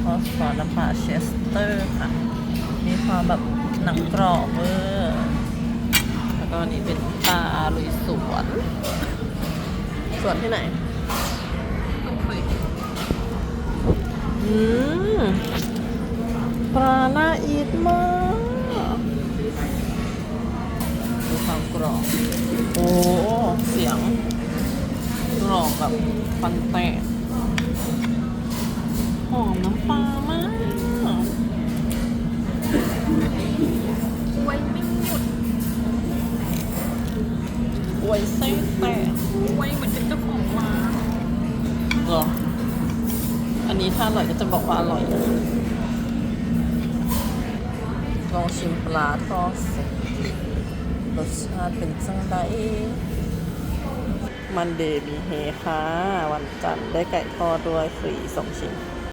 ทอดซอสน้ำปลาเชสเตอร์ค่ะ มีความแบบหนังกรอบเวอร์แล้วก็นี่เป็นปลาลุยสวน สวนที่ไหนอืมปลาหน้าอีทมากดูความกรอบ โอ้ เสียงกรอบแบบฟันแตก หอมน้ำปลามากไว้ไม่หยุดอวยไส้แตกไว้เหมือนเป็นเจ้าของร้านเหรอ อันนี้ถ้าอร่อยก็จะบอกว่าอร่อยลยลองชิมปลาทอดสิรสชาติเป็นจังไดมันเดย์มีเฮค่ะ วันจันทร์ได้ไก่ทอดด้วยฟรีสองชิ้น